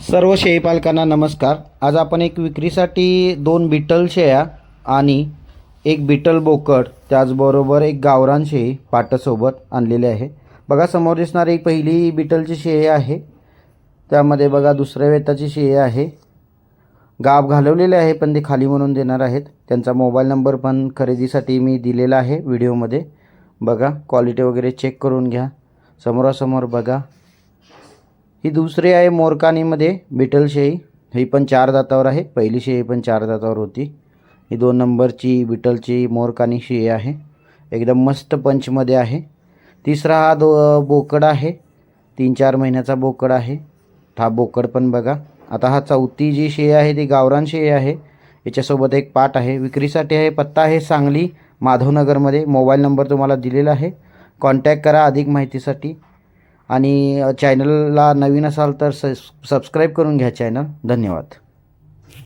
सर्व शेळीपालकांना नमस्कार. आज आपण एक विक्रीसाठी दोन बिटल शेळ्या आणि एक बिटल बोकड त्याचबरोबर एक गावरान शेळी पाटासोबत आणलेले आहे. बघा समोर दिसणारी एक पहिली बिटलची शेळी आहे. त्यामध्ये बघा दुसऱ्या वेताची शेळी आहे. गाब घालवलेले आहे पण ते खाली म्हणून देणार आहेत. त्यांचा मोबाईल नंबर पण खरेदीसाठी मी दिलेला आहे व्हिडिओमध्ये. बघा क्वालिटी वगैरे चेक करून घ्या. समोरासमोर बघा. ही दुसरी आहे मोरकानीमध्ये बिटल शेळी ही पण चार दातावर आहे. पहिली शेळी पण चार दातावर होती. ही दोन नंबरची बिटलची मोरकानी शेळी आहे. एकदम मस्त पंचमध्ये आहे. तिसरा हा दो बोकड आहे. तीन चार महिन्याचा बोकड आहे. हा बोकड पण बघा. आता हा चौथी जी शेळी आहे ती गावरान शेळी आहे. याच्यासोबत एक पाट आहे. विक्रीसाठी आहे पत्ता आहे सांगली माधवनगरमध्ये. मोबाईल नंबर तुम्हाला दिलेला आहे. कॉन्टॅक्ट करा अधिक माहितीसाठी. आणि चॅनलला नवीन असाल तर स सबस्क्राईब करून घ्या चॅनल धन्यवाद.